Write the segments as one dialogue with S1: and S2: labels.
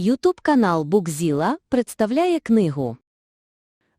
S1: Ютуб канал Букзіла представляє книгу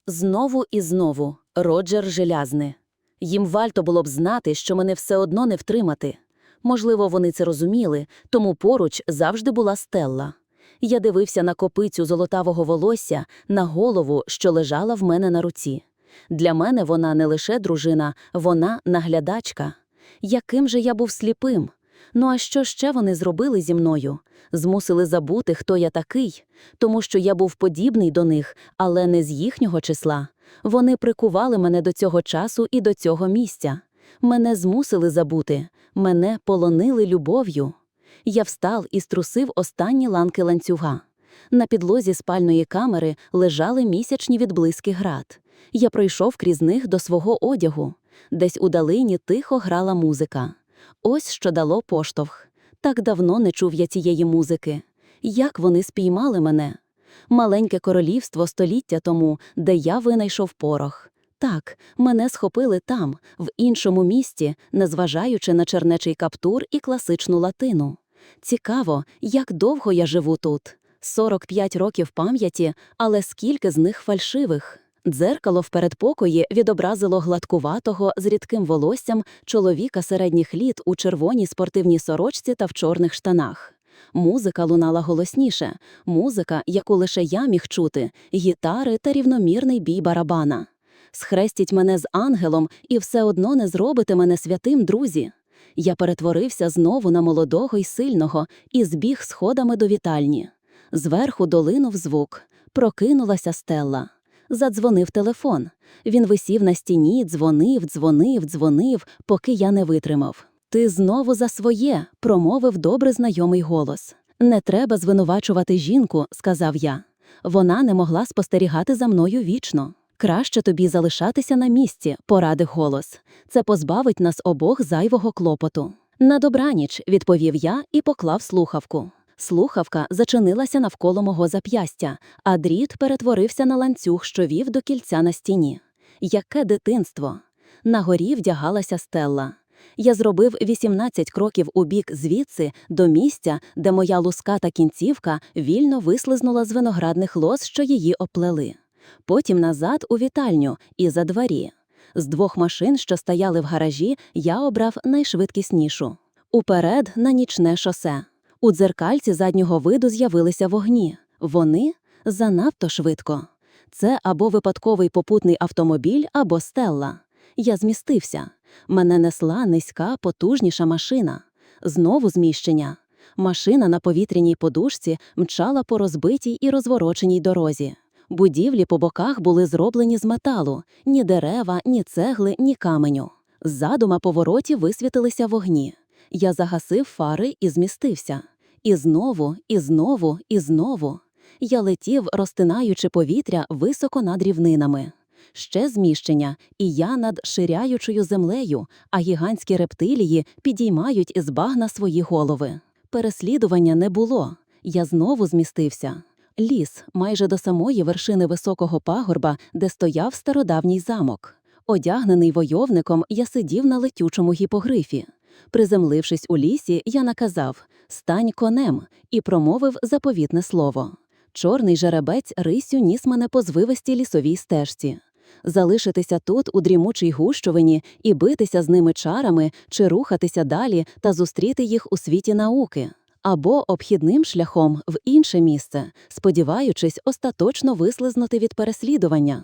S2: Знову і знову Роджер Желязне. Їм варто було б знати, що мене все одно не втримати. Можливо, вони це розуміли, тому поруч завжди була Стелла. Я дивився на копицю золотавого волосся, на голову, що лежала в мене на руці. Для мене вона не лише дружина, вона наглядачка. Яким же я був сліпим? Ну а що ще вони зробили зі мною? Змусили забути, хто я такий, тому що я був подібний до них, але не з їхнього числа. Вони прикували мене до цього часу і до цього місця. Мене змусили забути, мене полонили любов'ю. Я встав і струсив останні ланки ланцюга. На підлозі спальної камери лежали місячні відблиски град. Я пройшов крізь них до свого одягу. Десь у далині тихо грала музика. Ось що дало поштовх. Так давно не чув я цієї музики. Як вони спіймали мене? Маленьке королівство століття тому, де я винайшов порох. Так, мене схопили там, в іншому місті, незважаючи на чернечий каптур і класичну латину. Цікаво, як довго я живу тут. 45 років пам'яті, але скільки з них фальшивих. Дзеркало в передпокої відобразило гладкуватого з рідким волоссям чоловіка середніх літ у червоній спортивній сорочці та в чорних штанах. Музика лунала голосніше, музика, яку лише я міг чути, гітари та рівномірний бій барабана. Схрестіть мене з ангелом і все одно не зробите мене святим, друзі. Я перетворився знову на молодого й сильного і збіг сходами до вітальні. Зверху долинув звук. Прокинулася стелла. Задзвонив телефон. Він висів на стіні, дзвонив, дзвонив, дзвонив, поки я не витримав. Ти знову за своє, промовив добре знайомий голос. Не треба звинувачувати жінку, сказав я. Вона не могла спостерігати за мною вічно. Краще тобі залишатися на місці, порадив голос. Це позбавить нас обох зайвого клопоту. На добраніч, відповів я і поклав слухавку. Слухавка зачинилася навколо мого зап'ястя, а дріт перетворився на ланцюг, що вів до кільця на стіні. Яке дитинство! На горі вдягалася стелла. Я зробив 18 кроків у бік звідси до місця, де моя луската кінцівка вільно вислизнула з виноградних лоз, що її оплели. Потім назад у вітальню і за двері. З двох машин, що стояли в гаражі, я обрав найшвидкіснішу. Уперед на нічне шосе. У дзеркальці заднього виду з'явилися вогні. Вони занадто швидко. Це або випадковий попутний автомобіль, або стелла. Я змістився. Мене несла низька, потужніша машина. Знову зміщення. Машина на повітряній подушці мчала по розбитій і розвороченій дорозі. Будівлі по боках були зроблені з металу ні дерева, ні цегли, ні каменю. Ззаду на повороті висвітилися вогні. Я загасив фари і змістився. І знову, і знову, і знову. Я летів, розтинаючи повітря високо над рівнинами. Ще зміщення, і я над ширяючою землею, а гігантські рептилії підіймають із багна свої голови. Переслідування не було. Я знову змістився. Ліс майже до самої вершини високого пагорба, де стояв стародавній замок. Одягнений войовником, я сидів на летючому гіпогрифі. Приземлившись у лісі, я наказав Стань конем і промовив заповітне слово. Чорний жеребець рисю ніс мене по звивистій лісовій стежці. Залишитися тут, у дрімучій гущовині, і битися з ними чарами, чи рухатися далі та зустріти їх у світі науки, або обхідним шляхом в інше місце, сподіваючись остаточно вислизнути від переслідування.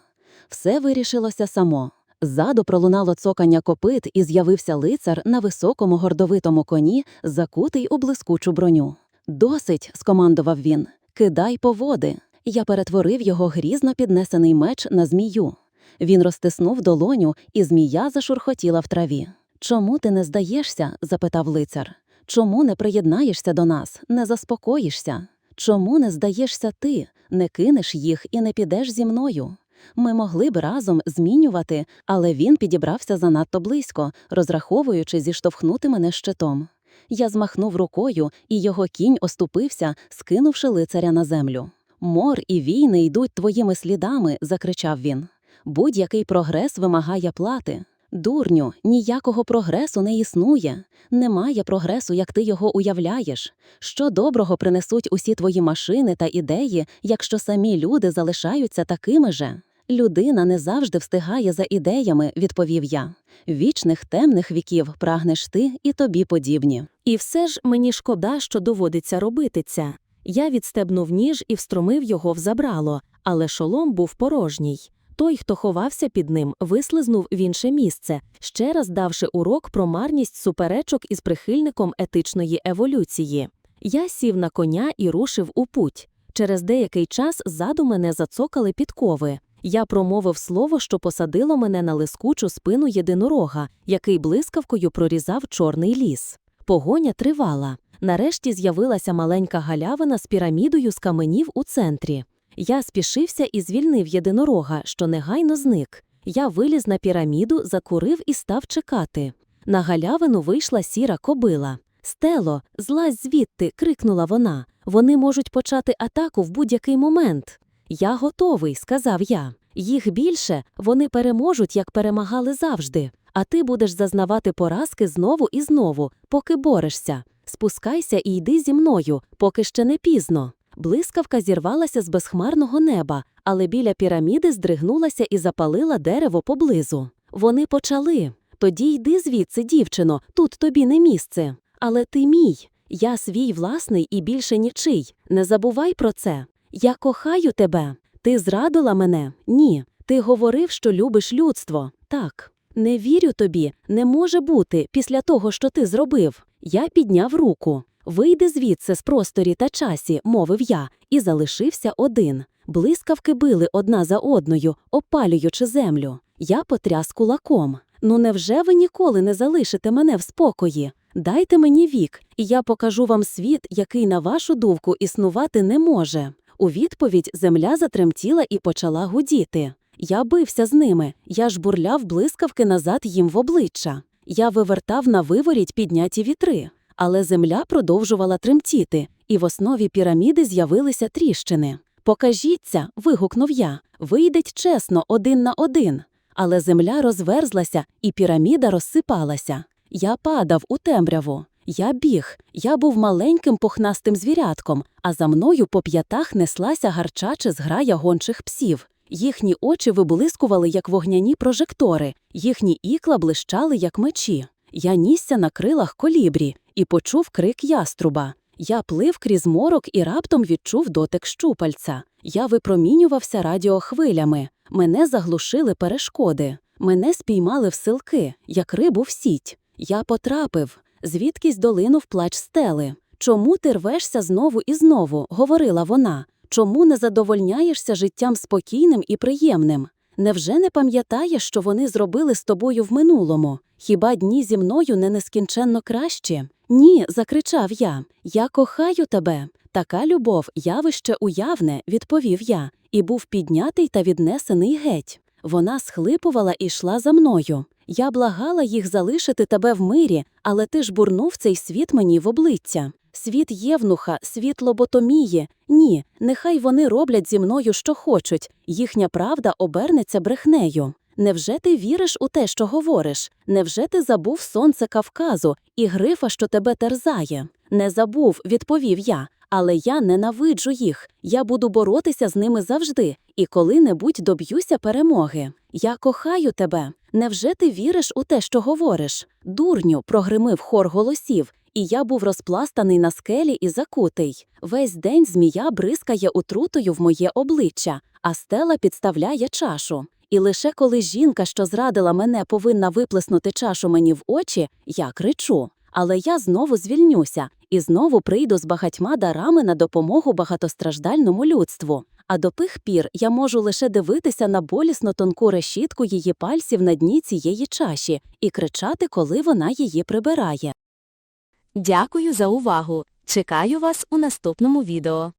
S2: Все вирішилося само. Ззаду пролунало цокання копит і з'явився лицар на високому гордовитому коні, закутий у блискучу броню. Досить, скомандував він, кидай поводи. Я перетворив його грізно піднесений меч на змію. Він розтиснув долоню, і змія зашурхотіла в траві. Чому ти не здаєшся? запитав лицар. Чому не приєднаєшся до нас, не заспокоїшся? Чому не здаєшся ти, не кинеш їх і не підеш зі мною? Ми могли б разом змінювати, але він підібрався занадто близько, розраховуючи зіштовхнути мене щитом. Я змахнув рукою, і його кінь оступився, скинувши лицаря на землю. Мор і війни йдуть твоїми слідами, закричав він. Будь-який прогрес вимагає плати.
S3: Дурню, ніякого прогресу не існує. Немає прогресу, як ти його уявляєш. Що доброго принесуть усі твої машини та ідеї, якщо самі люди залишаються такими же? Людина не завжди встигає за ідеями, відповів я. Вічних темних віків прагнеш ти і тобі подібні.
S2: І все ж мені шкода, що доводиться робити це. Я відстебнув ніж і встромив його в забрало, але шолом був порожній. Той, хто ховався під ним, вислизнув в інше місце, ще раз давши урок про марність суперечок із прихильником етичної еволюції. Я сів на коня і рушив у путь. Через деякий час ззаду мене зацокали підкови. Я промовив слово, що посадило мене на лискучу спину єдинорога, який блискавкою прорізав чорний ліс. Погоня тривала. Нарешті з'явилася маленька галявина з пірамідою з каменів у центрі. Я спішився і звільнив єдинорога, що негайно зник. Я виліз на піраміду, закурив і став чекати. На галявину вийшла сіра кобила. Стело, злазь звідти, крикнула вона. Вони можуть почати атаку в будь-який момент. Я готовий, сказав я. Їх більше, вони переможуть, як перемагали завжди. А ти будеш зазнавати поразки знову і знову, поки борешся. Спускайся і йди зі мною, поки ще не пізно. Блискавка зірвалася з безхмарного неба, але біля піраміди здригнулася і запалила дерево поблизу. Вони почали. Тоді йди звідси, дівчино, тут тобі не місце. Але ти мій. Я свій власний і більше нічий. Не забувай про це. Я кохаю тебе. Ти зрадила мене? Ні. Ти говорив, що любиш людство. Так. Не вірю тобі, не може бути після того, що ти зробив. Я підняв руку. Вийди звідси з просторі та часі, мовив я, і залишився один. Блискавки били одна за одною, опалюючи землю. Я потряс кулаком. Ну невже ви ніколи не залишите мене в спокої? Дайте мені вік, і я покажу вам світ, який, на вашу думку, існувати не може. У відповідь земля затремтіла і почала гудіти. Я бився з ними, я жбурляв блискавки назад їм в обличчя. Я вивертав на виворіть підняті вітри. Але земля продовжувала тремтіти, і в основі піраміди з'явилися тріщини. Покажіться, вигукнув я. Вийдеть чесно, один на один. Але земля розверзлася, і піраміда розсипалася. Я падав у темряву. Я біг, я був маленьким пухнастим звірятком, а за мною по п'ятах неслася гарчаче зграя гончих псів. Їхні очі виблискували, як вогняні прожектори, їхні ікла блищали, як мечі. Я нісся на крилах колібрі і почув крик яструба. Я плив крізь морок і раптом відчув дотик щупальця. Я випромінювався радіохвилями. Мене заглушили перешкоди. Мене спіймали в силки, як рибу в сіть. Я потрапив. Звідкись долинув плач стели. Чому ти рвешся знову і знову? говорила вона. Чому не задовольняєшся життям спокійним і приємним? Невже не пам'ятаєш, що вони зробили з тобою в минулому? Хіба дні зі мною не нескінченно кращі? Ні, закричав я. Я кохаю тебе. Така любов, явище уявне, відповів я, і був піднятий та віднесений геть. Вона схлипувала і йшла за мною. Я благала їх залишити тебе в мирі, але ти ж бурнув цей світ мені в обличчя. Світ євнуха, світ лоботомії. Ні, нехай вони роблять зі мною, що хочуть. Їхня правда обернеться брехнею. Невже ти віриш у те, що говориш? Невже ти забув сонце Кавказу і грифа, що тебе терзає? Не забув, відповів я. Але я ненавиджу їх. Я буду боротися з ними завжди і коли-небудь доб'юся перемоги. Я кохаю тебе. Невже ти віриш у те, що говориш? Дурню, прогримив хор голосів, і я був розпластаний на скелі і закутий. Весь день змія бризкає отрутою в моє обличчя, а стела підставляє чашу. І лише коли жінка, що зрадила мене, повинна виплеснути чашу мені в очі, я кричу. Але я знову звільнюся і знову прийду з багатьма дарами на допомогу багатостраждальному людству. А до пих пір я можу лише дивитися на болісно тонку решітку її пальців на дні цієї чаші і кричати, коли вона її прибирає.
S1: Дякую за увагу. Чекаю вас у наступному відео.